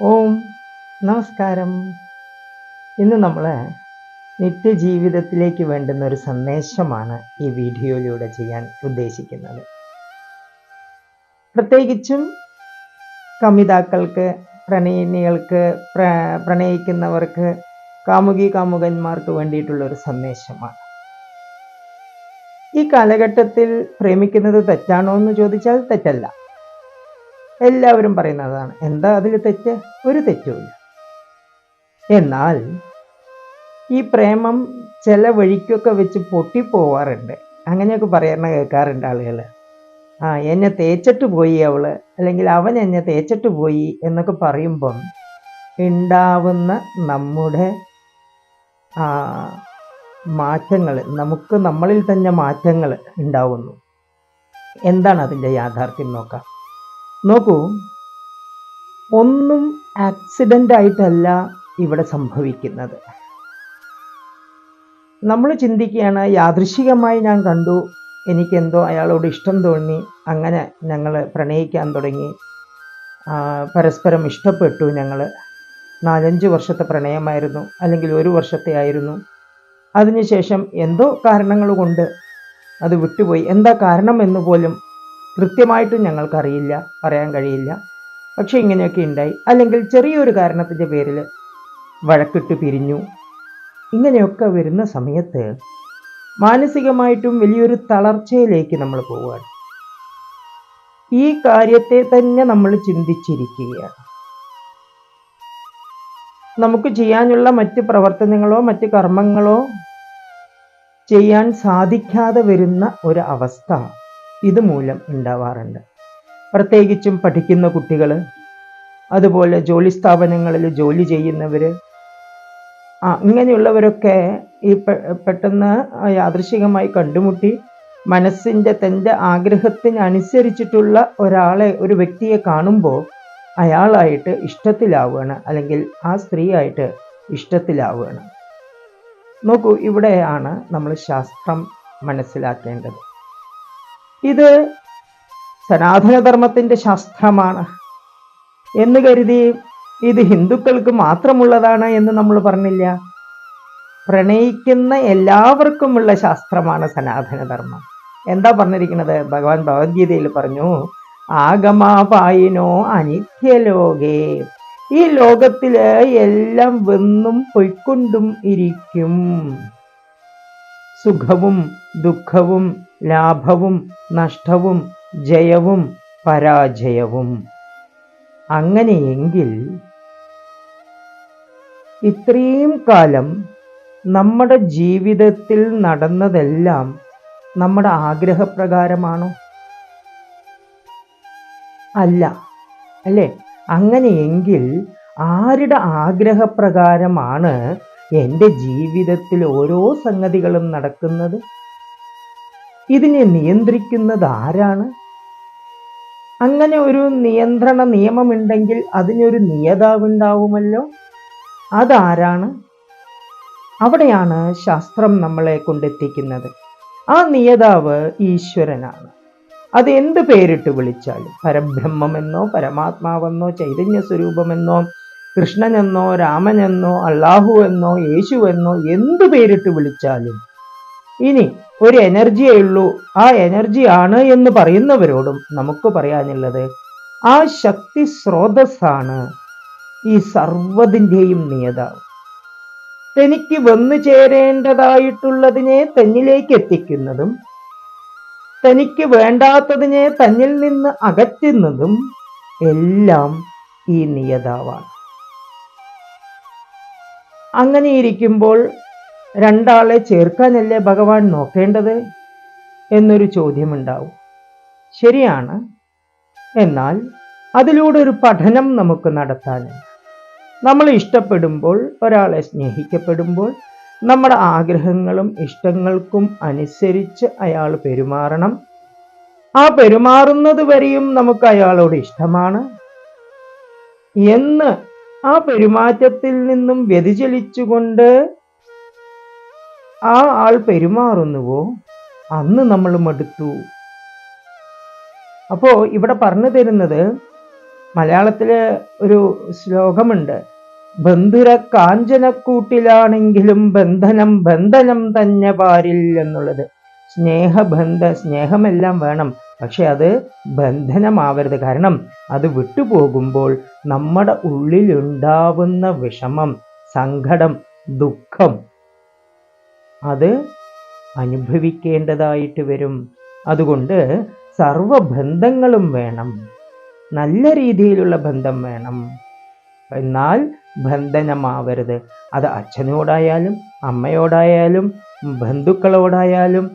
ഓം നമസ്കാരം. ഇന്ന് നമ്മൾ നിത്യജീവിതത്തിലേക്ക് വേണ്ടുന്ന ഒരു സന്ദേശമാണ് ഈ വീഡിയോയിലൂടെ ചെയ്യാൻ ഉദ്ദേശിക്കുന്നത്. പ്രത്യേകിച്ചും കമിതാക്കൾക്ക് പ്രണയിനികൾക്ക് പ്ര പ്രണയിക്കുന്നവർക്ക് കാമുകി കാമുകന്മാർക്ക് വേണ്ടിയിട്ടുള്ള ഒരു സന്ദേശമാണ്. ഈ കാലഘട്ടത്തിൽ പ്രേമിക്കുന്നത് തെറ്റാണോ എന്ന് ചോദിച്ചാൽ തെറ്റല്ല. എല്ലാവരും പറയുന്നതാണ്. എന്താ അതിൽ തെറ്റ്? ഒരു തെറ്റുമില്ല എന്നാൽ ഈ പ്രേമം ചില വഴിക്കൊക്കെ വെച്ച് പൊട്ടിപ്പോവാറുണ്ട്. അങ്ങനെയൊക്കെ പറയുന്ന കേൾക്കാറുണ്ട് ആളുകൾ ആ എന്നെ തേച്ചിട്ട് പോയി അവൾ. അല്ലെങ്കിൽ അവൻ എന്നെ തേച്ചിട്ട് പോയി എന്നൊക്കെ പറയുമ്പം ഉണ്ടാവുന്ന നമ്മുടെ മാറ്റങ്ങൾ നമുക്ക് നമ്മളിൽ തന്നെ മാറ്റങ്ങൾ ഉണ്ടാവുന്നു എന്താണ് അതിന്റെ യാഥാർത്ഥ്യം നോക്കാം. നോക്കൂ. ഒന്നും ആക്സിഡന്റ് ആയിട്ടല്ല ഇവിടെ സംഭവിക്കുന്നത്. നമ്മൾ ചിന്തിക്കുകയാണ് യാദൃശികമായി ഞാൻ കണ്ടു എനിക്കെന്തോ അയാളോട് ഇഷ്ടം തോന്നി അങ്ങനെ ഞങ്ങൾ പ്രണയിക്കാൻ തുടങ്ങി. പരസ്പരം ഇഷ്ടപ്പെട്ടു ഞങ്ങൾ നാലഞ്ച് വർഷത്തെ പ്രണയമായിരുന്നു അല്ലെങ്കിൽ ഒരു വർഷത്തെ ആയിരുന്നു. അതിനുശേഷം എന്തോ കാരണങ്ങൾ കൊണ്ട് അത് വിട്ടുപോയി. എന്താ കാരണം എന്ന് പോലും കൃത്യമായിട്ടും ഞങ്ങൾക്കറിയില്ല പറയാൻ കഴിയില്ല. പക്ഷെ ഇങ്ങനെയൊക്കെ ഉണ്ടായി. അല്ലെങ്കിൽ ചെറിയൊരു കാരണത്തിന്റെ പേരിൽ വഴക്കിട്ട് പിരിഞ്ഞു. ഇങ്ങനെയൊക്കെ വരുന്ന സമയത്ത് മാനസികമായിട്ടും വലിയൊരു തളർച്ചയിലേക്ക് നമ്മൾ പോവുകയാണ്. ഈ കാര്യത്തെ തന്നെ നമ്മൾ ചിന്തിച്ചിരിക്കുകയാണ്. നമുക്ക് ചെയ്യാനുള്ള മറ്റ് പ്രവർത്തനങ്ങളോ മറ്റ് കർമ്മങ്ങളോ ചെയ്യാൻ സാധിക്കാതെ വരുന്ന ഒരു അവസ്ഥ. ഇതുമൂലം ഉണ്ടാവാറുണ്ട്. പ്രത്യേകിച്ചും പഠിക്കുന്ന കുട്ടികൾ അതുപോലെ ജോലി സ്ഥാപനങ്ങളിൽ ജോലി ചെയ്യുന്നവർ ആ ഇങ്ങനെയുള്ളവരൊക്കെ ഈ പെട്ടെന്ന് യാദൃശികമായി കണ്ടുമുട്ടി മനസ്സിന്റെ തന്റെ ആഗ്രഹത്തിനനുസരിച്ചിട്ടുള്ള ഒരാളെ ഒരു വ്യക്തിയെ കാണുമ്പോൾ അയാളായിട്ട് ഇഷ്ടത്തിലാവുകയാണ്. അല്ലെങ്കിൽ ആ സ്ത്രീയായിട്ട് ഇഷ്ടത്തിലാവുകയാണ്. നോക്കൂ ഇവിടെയാണ് നമ്മൾ ശാസ്ത്രം മനസ്സിലാക്കേണ്ടത്. ഇത് സനാതനധർമ്മത്തിന്റെ ശാസ്ത്രമാണ് എന്ന് കരുതി ഇത് ഹിന്ദുക്കൾക്ക് മാത്രമുള്ളതാണ് എന്ന് നമ്മൾ പറഞ്ഞില്ല. പ്രണയിക്കുന്ന എല്ലാവർക്കുമുള്ള ശാസ്ത്രമാണ് സനാതനധർമ്മം. എന്താ പറഞ്ഞിരിക്കുന്നത്? ഭഗവാൻ ഭഗവത്ഗീതയിൽ പറഞ്ഞു ആഗമാപായിനോ അനിത്യലോകേ ഈ ലോകത്തിൽ എല്ലാം വെന്നും പൊയ്ക്കൊണ്ടും ഇരിക്കും. സുഖവും ദുഃഖവും ലാഭവും നഷ്ടവും ജയവും പരാജയവും. അങ്ങനെയെങ്കിൽ ഇത്രയും കാലം നമ്മുടെ ജീവിതത്തിൽ നടന്നതെല്ലാം നമ്മുടെ ആഗ്രഹപ്രകാരമാണോ? അല്ല അല്ലേ? അങ്ങനെയെങ്കിൽ ആരുടെ ആഗ്രഹപ്രകാരമാണ് എന്റെ ജീവിതത്തിൽ ഓരോ സംഗതികളും നടക്കുന്നത് ഇതിനെ നിയന്ത്രിക്കുന്നത് ആരാണ്? അങ്ങനെ ഒരു നിയന്ത്രണ നിയമമുണ്ടെങ്കിൽ അതിനൊരു നിയതാവുണ്ടാവുമല്ലോ. അതാരാണ്? അവിടെയാണ് ശാസ്ത്രം നമ്മളെ കൊണ്ടെത്തിക്കുന്നത്. ആ നിയതാവ് ഈശ്വരനാണ്. അത് എന്ത് പേരിട്ട് വിളിച്ചാലും? പരബ്രഹ്മമെന്നോ പരമാത്മാവെന്നോ ചൈതന്യ സ്വരൂപമെന്നോ കൃഷ്ണനെന്നോ രാമനെന്നോ അള്ളാഹു എന്നോ യേശു എന്നോ എന്ത് പേരിട്ട് വിളിച്ചാലും ഇനി ഒരു എനർജിയേ ഉള്ളൂ. ആ എനർജി ആണ് എന്ന് പറയുന്നവരോടും നമുക്ക് പറയാനുള്ളത് ആ ശക്തി സ്രോതസ്സാണ് ഈ സർവതിന്റെയും നിയതാവ് തനിക്ക് വന്നു ചേരേണ്ടതായിട്ടുള്ളതിനെ തന്നിലേക്ക് എത്തിക്കുന്നതും തനിക്ക് വേണ്ടാത്തതിനെ തന്നിൽ നിന്ന് അകറ്റുന്നതും എല്ലാം ഈ നിയതാവാണ്. അങ്ങനെ ഇരിക്കുമ്പോൾ രണ്ടാളെ ചേർക്കാനല്ലേ ഭഗവാൻ നോക്കേണ്ടത്? എന്നൊരു ചോദ്യമുണ്ടാവും. ശരിയാണ്. എന്നാൽ അതിലൂടെ ഒരു പഠനം നമുക്ക് നടത്താനുണ്ട് നമ്മൾ ഇഷ്ടപ്പെടുമ്പോൾ ഒരാളെ സ്നേഹിക്കപ്പെടുമ്പോൾ നമ്മുടെ ആഗ്രഹങ്ങളും ഇഷ്ടങ്ങൾക്കും അനുസരിച്ച് അയാൾ പെരുമാറണം. ആ പെരുമാറുന്നത് വരെയും നമുക്ക് അയാളോട് ഇഷ്ടമാണ്. എന്ന് ആ പെരുമാറ്റത്തിൽ നിന്നും വ്യതിചലിച്ചുകൊണ്ട് ആ ആൾ പെരുമാറുന്നുവോ? അന്ന് നമ്മൾ മടുത്തു. അപ്പോൾ ഇവിടെ പറഞ്ഞു തരുന്നത് മലയാളത്തിലെ ഒരു ശ്ലോകമുണ്ട്. ബന്ധുര കാഞ്ചനക്കൂട്ടിലാണെങ്കിലും ബന്ധനം ബന്ധനം തന്നെ പാരിൽ എന്നുള്ളത്. സ്നേഹബന്ധ സ്നേഹമെല്ലാം വേണം. പക്ഷെ അത് ബന്ധനമാവരുത്. കാരണം അത് വിട്ടുപോകുമ്പോൾ നമ്മുടെ ഉള്ളിലുണ്ടാവുന്ന വിഷമം സങ്കടം ദുഃഖം അത് അനുഭവിക്കേണ്ടതായിട്ട് വരും. അതുകൊണ്ട് സർവബന്ധങ്ങളും വേണം. നല്ല രീതിയിലുള്ള ബന്ധം വേണം. എന്നാൽ ബന്ധനമാവരുത്. അത് അച്ഛനോടായാലും അമ്മയോടായാലും ബന്ധുക്കളോടായാലും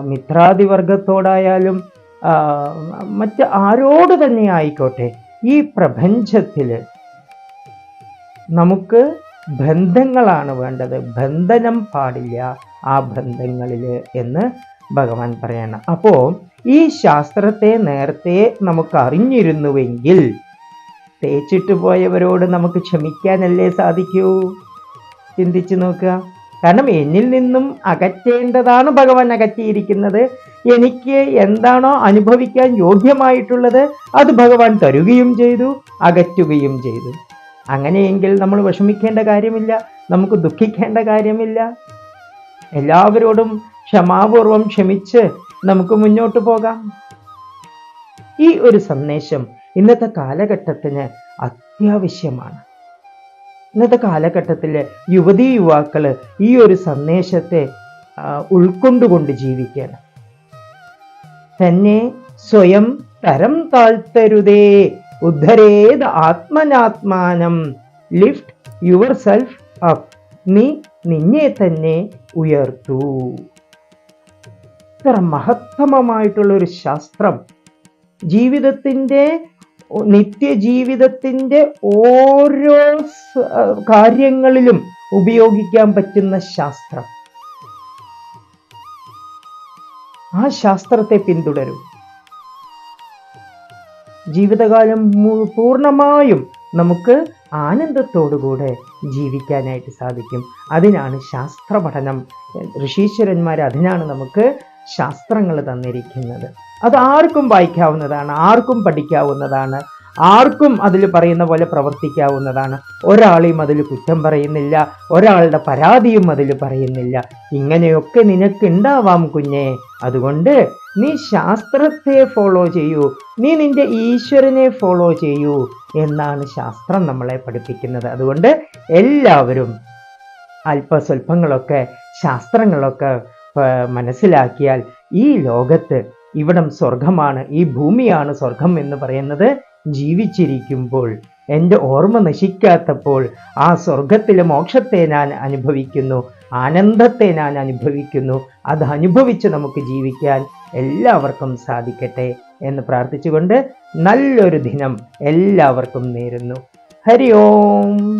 മിത്രാദിവർഗത്തോടായാലും മറ്റ് ആരോട് തന്നെ ആയിക്കോട്ടെ. ഈ പ്രപഞ്ചത്തിൽ നമുക്ക് ബന്ധങ്ങളാണ് വേണ്ടത്. ബന്ധനം പാടില്ല ആ ബന്ധങ്ങളിൽ എന്ന് ഭഗവാൻ പറയണം. അപ്പോൾ ഈ ശാസ്ത്രത്തെ നേരത്തെ നമുക്ക് അറിഞ്ഞിരുന്നുവെങ്കിൽ തേച്ചിട്ട് പോയവരോട് നമുക്ക് ക്ഷമിക്കാനല്ലേ സാധിക്കൂ? ചിന്തിച്ചു നോക്കുക. കാരണം എന്നിൽ നിന്നും അകറ്റേണ്ടതാണ് ഭഗവാൻ അകറ്റിയിരിക്കുന്നത്. എനിക്ക് എന്താണോ അനുഭവിക്കാൻ യോഗ്യമായിട്ടുള്ളത് അത് ഭഗവാൻ തരുകയും ചെയ്തു അകറ്റുകയും ചെയ്തു. അങ്ങനെയെങ്കിൽ നമ്മൾ വിഷമിക്കേണ്ട കാര്യമില്ല നമുക്ക് ദുഃഖിക്കേണ്ട കാര്യമില്ല. എല്ലാവരോടും ക്ഷമാപൂർവം ക്ഷമിച്ച് നമുക്ക് മുന്നോട്ട് പോകാം. ഈ ഒരു സന്ദേശം ഇന്നത്തെ കാലഘട്ടത്തിന് അത്യാവശ്യമാണ്. ഇന്നത്തെ കാലഘട്ടത്തിൽ യുവതീ യുവാക്കൾ ഈ ഒരു സന്ദേശത്തെ ഉൾക്കൊണ്ടുകൊണ്ട് ജീവിക്കണം തന്നെ സ്വയം തരം താഴ്ത്തരുതേ. ഉദ്ധരേത് ആത്മനാത്മാനം. ലിഫ്റ്റ് യുവർ സെൽഫ് അപ്പ് നീ നിന്നെ തന്നെ ഉയർത്തൂ. ഇത്ര മഹത്തമമായിട്ടുള്ള ഒരു ശാസ്ത്രം. ജീവിതത്തിന്റെ നിത്യജീവിതത്തിന്റെ ഓരോ കാര്യങ്ങളിലും ഉപയോഗിക്കാൻ പറ്റുന്ന ശാസ്ത്രം. ആ ശാസ്ത്രത്തെ പിന്തുടരും. ജീവിതകാലം പൂർണമായും നമുക്ക് ആനന്ദത്തോടുകൂടെ ജീവിക്കാനായിട്ട് സാധിക്കും. അതിനാണ് ശാസ്ത്ര പഠനം ഋഷീശ്വരന്മാർ അതിനാണ് നമുക്ക് ശാസ്ത്രങ്ങൾ തന്നിരിക്കുന്നത്. അത് ആർക്കും വായിക്കാവുന്നതാണ് ആർക്കും പഠിക്കാവുന്നതാണ്. ആർക്കും അതിൽ പറയുന്ന പോലെ പ്രവർത്തിക്കാവുന്നതാണ്. ഒരാളെയും അതിൽ കുറ്റം പറയുന്നില്ല. ഒരാളുടെ പരാതിയും അതിൽ പറയുന്നില്ല. ഇങ്ങനെയൊക്കെ നിനക്ക് ഉണ്ടാവാം കുഞ്ഞെ. അതുകൊണ്ട് നീ ശാസ്ത്രത്തെ ഫോളോ ചെയ്യൂ. നീ നിന്റെ ഈശ്വരനെ ഫോളോ ചെയ്യൂ എന്നാണ് ശാസ്ത്രം നമ്മളെ പഠിപ്പിക്കുന്നത്. അതുകൊണ്ട് എല്ലാവരും അല്പസ്വല്പങ്ങളൊക്കെ ശാസ്ത്രങ്ങളൊക്കെ മനസ്സിലാക്കിയാൽ ഈ ലോകത്ത് ഇവിടം സ്വർഗമാണ് ഈ ഭൂമിയാണ് സ്വർഗം എന്ന് പറയുന്നത്. ജീവിച്ചിരിക്കുമ്പോൾ എന്റെ ഓർമ്മ നശിക്കാത്തപ്പോൾ ആ സ്വർഗത്തിലെ മോക്ഷത്തെ ഞാൻ അനുഭവിക്കുന്നു ആനന്ദത്തെ ഞാൻ അനുഭവിക്കുന്നു അത് അനുഭവിച്ച് നമുക്ക് ജീവിക്കാൻ എല്ലാവർക്കും സാധിക്കട്ടെ എന്ന് പ്രാർത്ഥിച്ചുകൊണ്ട് നല്ലൊരു ദിനം എല്ലാവർക്കും നേരുന്നു. ഹരി ഓം.